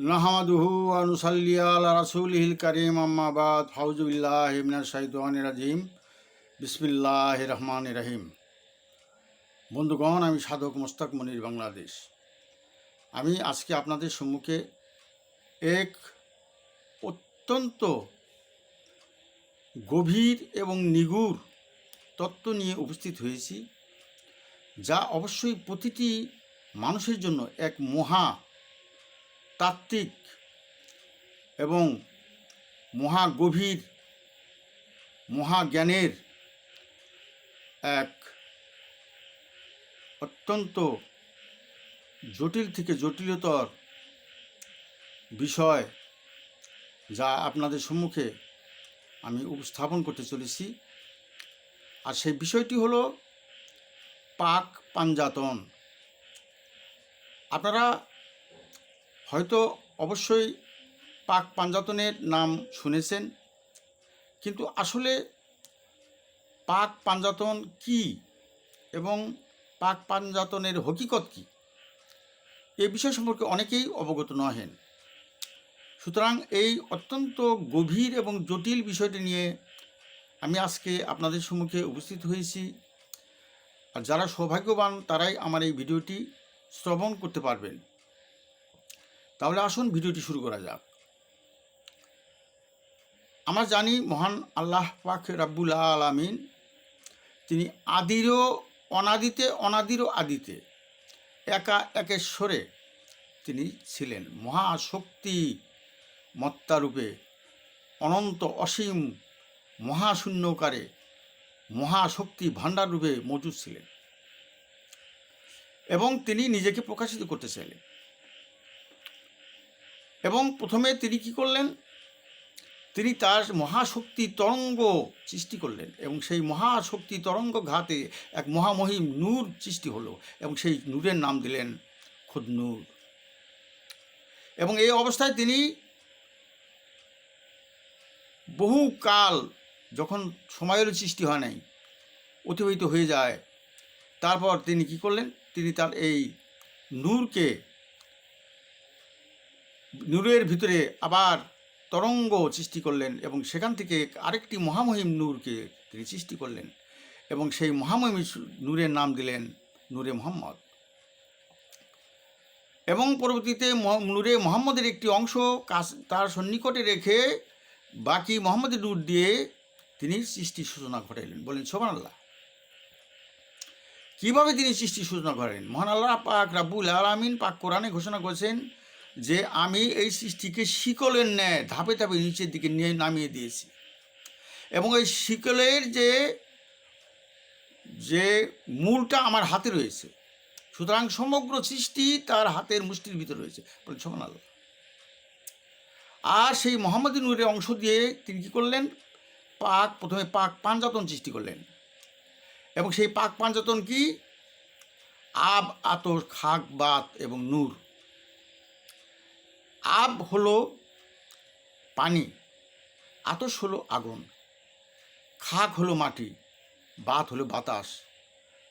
নাহমাদুহু আনুসাল্লি আলা রাসূলিহিল কারীম, আম্মা বাদ। ফাউজুবিল্লাহি মিনাশ শাইতানির রাজিম। বিসমিল্লাহির রহমানির রহিম। বন্ধুগণ, আমি সাধক মোস্তাক মনির বাংলাদেশ। আমি আজকে আপনাদের সম্মুখে এক অত্যন্ত গভীর এবং নিগুড় তত্ত্ব নিয়ে উপস্থিত হয়েছি, যা অবশ্যই প্রতিটি মানুষের জন্য এক মহা তাত্ত্বিক এবং মহা গভীর মহাজ্ঞানের এক অত্যন্ত জটিল থেকে জটিলতর বিষয় যা আপনাদের সম্মুখে আমি উপস্থাপন করতে চলেছি। আর সেই বিষয়টি হলো পাক পাঞ্জাতন। আপনারা হয়তো অবশ্যই পাক পাঞ্জাতনের নাম শুনেছেন, কিন্তু আসলে পাক পাঞ্জাতন কি এবং পাক পাঞ্জাতনের হকিকত কি, এ বিষয় সম্পর্কে অনেকেই অবগত নহেন। সুতরাং এই অত্যন্ত গভীর এবং জটিল বিষয়টি নিয়ে আমি আজকে আপনাদের সম্মুখে উপস্থিত হয়েছি। আর যারা সৌভাগ্যবান তারাই আমার এই ভিডিওটি শ্রবণ করতে পারবেন। তাহলে আসুন ভিডিওটি শুরু করা যাক। আমরা জানি মহান আল্লাহ পাক রাব্বুল আলামিন, তিনি আদিরও অনাদিতে, অনাদিরও আদিতে, একা একেশ্বরে তিনি ছিলেন। মহাশক্তি মত্তারূপে অনন্ত অসীম মহাশূন্যকারে মহাশক্তি ভাণ্ডার রূপে মজুদ ছিলেন এবং তিনি নিজেকে প্রকাশিত করতে চাইলেন। এবং প্রথমে তিনি কী করলেন? তিনি তার মহাশক্তি তরঙ্গ সৃষ্টি করলেন এবং সেই মহাশক্তি তরঙ্গ ঘাতে এক মহামহিম নূর সৃষ্টি হলো এবং সেই নূরের নাম দিলেন খুদ নূর। এবং এই অবস্থায় তিনি বহু কাল যখন সময়ের সৃষ্টি হয় নাই, অতিবাহিত হয়ে যায়, তারপর তিনি কি করলেন? তিনি তার এই নূরকে নূরের ভিতরে আবার তরঙ্গ সৃষ্টি করলেন এবং সেখান থেকে আরেকটি মহামহিম নূরকে তিনি সৃষ্টি করলেন এবং সেই মহামহিম নূরের নাম দিলেন নূরে মোহাম্মদ। এবং পরবর্তীতে নূরে মোহাম্মদের একটি অংশ তার সন্নিকটে রেখে বাকি মোহাম্মদের নূর দিয়ে তিনি সৃষ্টির সূচনা ঘটাইলেন। বলেন সোমান আল্লাহ কীভাবে তিনি সৃষ্টির সূচনা করেন মহান আল্লাহ পাক রাব্বুল আলামিন পাক কোরআনে ঘোষণা করেছেন যে আমি এই সৃষ্টিকে শিকলের ন্যায় ধাপে ধাপে নিচের দিকে নিয়ে নামিয়ে দিয়েছি। এবং এই শিকলের যে যে মূলটা আমার হাতে রয়েছে, সুতরাং সমগ্র সৃষ্টি তার হাতের মুষ্টির ভিতরে রয়েছে। সোমান আর সেই মোহাম্মদ নূরের অংশ দিয়ে তিনি কী করলেন? পাক প্রথমে পাক পাঞ্জাতন সৃষ্টি করলেন। এবং সেই পাক পাঞ্জাতন কি? আব, আতর, খাক, বাত এবং নূর। আব হলো পানি, আতস হলো আগুন, খাক হলো মাটি, বাত হলো বাতাস,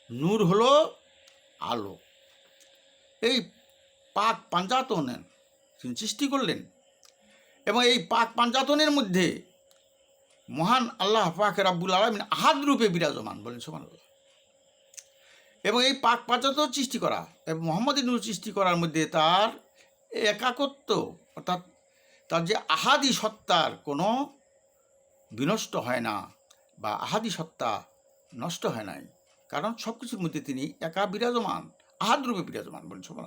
নূর হলো আলো। এই পাক পাঞ্জাতনের তিনি সৃষ্টি করলেন এবং এই পাক পাঞ্জাতনের মধ্যে মহান আল্লাহ পাক রাব্বুল আলমিন আহাদ রূপে বিরাজমান বলেন সোমান এবং এই পাক পাঞ্জাতন সৃষ্টি করা এবং মোহাম্মদ নূর সৃষ্টি করার মধ্যে তার একাকত্ব, অর্থাৎ তার যে আহাদি সত্তার কোনো বিনষ্ট হয় না বা আহাদি সত্তা নষ্ট হয় নাই। কারণ সব কিছুর মধ্যে তিনি একা বিরাজমান আহাদ রূপে বিরাজমান বলেন সোমান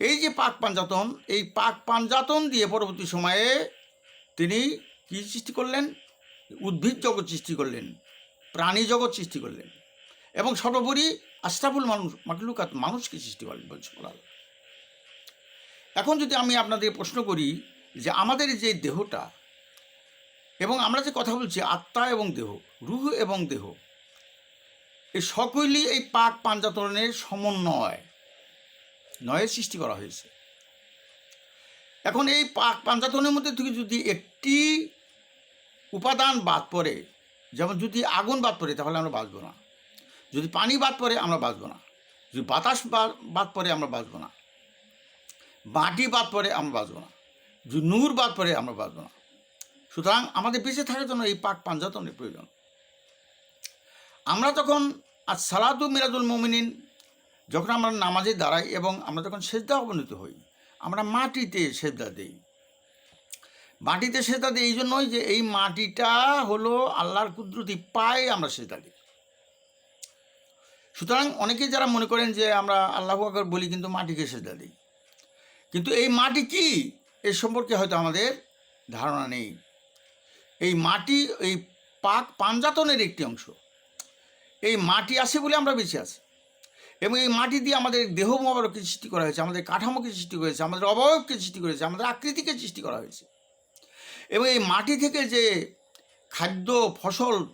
এই যে পাক পাঞ্জাতন এই পাক পাঞ্জাতন দিয়ে পরবর্তী সময়ে তিনি কি সৃষ্টি করলেন? উদ্ভিদ জগৎ সৃষ্টি করলেন, প্রাণী জগৎ সৃষ্টি করলেন এবং সর্বোপরি আশরাফুল মানুষ, মাকলুকাত মানুষকে সৃষ্টি করলেন বলছে বলা। এখন যদি আমি আপনাদের প্রশ্ন করি যে আমাদের যে দেহটা এবং আমরা যে কথা বলছি আত্মা এবং দেহ, রুহ এবং দেহ, এই সকলই এই পাক পাঞ্জাতনের সমন্বয়, নয়ের সৃষ্টি করা হয়েছে। এখন এই পাক পাঞ্জাতনের মধ্যে থেকে যদি একটি উপাদান বাদ পড়ে, যেমন যদি আগুন বাদ পড়ে, তাহলে আমরা বাঁচবো না। যদি পানি বাদ পড়ে, আমরা বাঁচবো না। যদি বাতাস বাদ পড়ে, আমরা বাঁচবো না। মাটি বাদ পরে আমরা বাঁচবো না। নূর বাদ পরে আমরা বাঁচবো না। সুতরাং আমাদের বেঁচে থাকার জন্য এই পাক পাঞ্জাতনের প্রয়োজন। আমরা তখন আর সালাদু মিরাজুল মোমিনিন, যখন আমরা নামাজে দাঁড়াই এবং আমরা যখন সেজদা অবনীত হই, আমরা মাটিতে সেজদা দেই। মাটিতে সেজদা দিই এই জন্যই যে এই মাটিটা হলো আল্লাহর কুদরতি পায়ে আমরা সেজদা দিই। সুতরাং অনেকে যারা মনে করেন যে আমরা আল্লাহ আকবর বলি কিন্তু মাটিকে সেজদা দিই। কিন্তু এই মাটি কি? এ সম্পর্কে হয়তো আমাদের ধারণা নেই। এই মাটি, এই পাক পাঞ্জাতনের একটি অংশ। এই মাটি আছে বলে আমরা বেঁচে আছি। এবং এই মাটি দিয়ে আমাদের দেহ মোবারককে সৃষ্টি করা হয়েছে, আমাদের কাঠামোকে সৃষ্টি করেছে আমাদের অবয়বকে সৃষ্টি করেছে আমাদের আকৃতিকে সৃষ্টি করা হয়েছে। এবং এই মাটি থেকে যে খাদ্য, ফসল,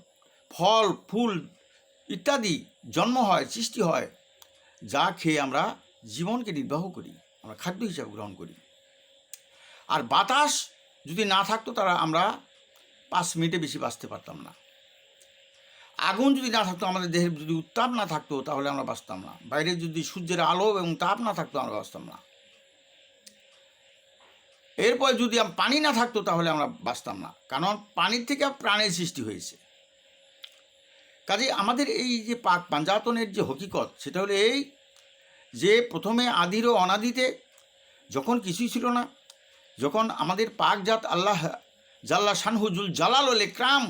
ফল, ফুল ইত্যাদি জন্ম হয়, সৃষ্টি হয়, যা খেয়ে আমরা জীবনকে নির্বাহ করি। আমরা খাদ্য হিসাবে গ্রহণ করি। আর বাতাস যদি না থাকতো তারা আমরা পাঁচ মিনিটে বেশি বাঁচতে পারতাম না। আগুন যদি না থাকতো, আমাদের দেহের যদি উত্তাপ না থাকতো, তাহলে আমরা বাঁচতাম না। বাইরে যদি সূর্যের আলো এবং তাপ না থাকতো, আমরা বাঁচতাম না। এরপর যদি পানি না থাকতো, তাহলে আমরা বাঁচতাম না। কারণ পানির থেকে প্রাণের সৃষ্টি হয়েছে। কাজে আমাদের এই যে পাক পাঞ্জাতনের যে হকিকত, সেটা হলো এই যে প্রথমে আদির ও অনাদিতে যখন কিছুই ছিল না, যখন আমাদের পাকজাত আল্লাহ জাল্লা শানহুজুল জালাল ক্রাম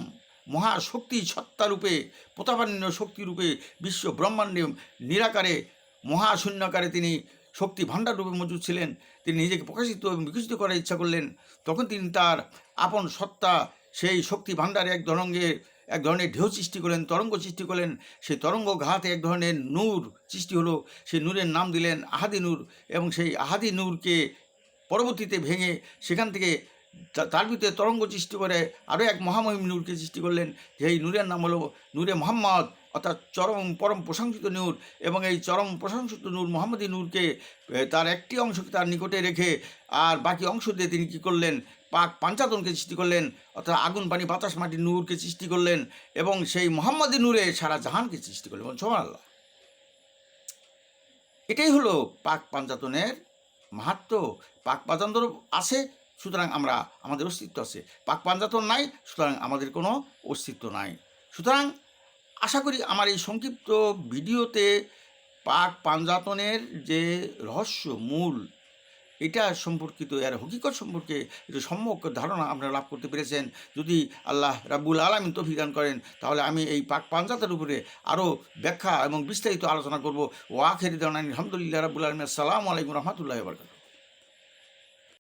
মহাশক্তি সত্তারূপে প্রতাপান্য শক্তিরূপে বিশ্ব ব্রহ্মাণ্ডে নিরাকারে মহাশূন্যকারে তিনি শক্তি ভাণ্ডার রূপে মজুদ ছিলেন। তিনি নিজেকে প্রকাশিত এবং বিকশিত করার ইচ্ছা করলেন। তখন তিনি তার আপন সত্তা, সেই শক্তি ভাণ্ডারে এক ধরনের এক ধরনের ঢেউ সৃষ্টি করলেন, তরঙ্গ সৃষ্টি করলেন। সেই তরঙ্গ ঘাতে এক ধরনের নূর সৃষ্টি হলো। সেই নূরের নাম দিলেন আহাদি নূর এবং সেই আহাদি নূরকে পরবর্তীতে ভেঙে সেখান থেকে তার ভিতরে তরঙ্গ সৃষ্টি করে আরও এক মহামহিম নূরকে সৃষ্টি করলেন। যে এই নূরের নাম হলো নূরে মোহাম্মদ, অর্থাৎ চরম পরম প্রশংসিত নূর এবং এই চরম প্রশংসিত নূর মোহাম্মদী নূরকে তার একটি অংশকে তার নিকটে রেখে আর বাকি অংশ দিয়ে তিনি কী করলেন? পাক পাঞ্চাতনকে সৃষ্টি করলেন, অর্থাৎ আগুন, পানি, বাতাস, মাটি, নূরকে সৃষ্টি করলেন এবং সেই মোহাম্মদী নূরে সারা জাহানকে সৃষ্টি করলেন। সোমান আল্লাহ এটাই হলো পাক পাঞ্জাতনের মাহাত্ম। পাক পাঞ্জাতন আছে, সুতরাং আমরা আমাদের অস্তিত্ব আছে। পাক পাঞ্জাতন নাই, সুতরাং আমাদের কোনো অস্তিত্ব নাই। সুতরাং আশা করি আমার এই সংক্ষিপ্ত ভিডিওতে পাক পাঞ্জাতনের যে রহস্য, মূল এটা সম্পর্কিত, এর হকিকত সম্পর্কে একটু সম্যক ধারণা আপনারা লাভ করতে পেরেছেন। যদি আল্লাহ রাবুল আলমিন তফিদান করেন, তাহলে আমি এই পাক পাঞ্জাতের উপরে আরও ব্যাখ্যা এবং বিস্তারিত আলোচনা করব। ও আখেরি দান আলহামদুলিল্লাহ রাবুল আলম আসসালামু আলাইকুম রহমতুল্লাহ বরকাত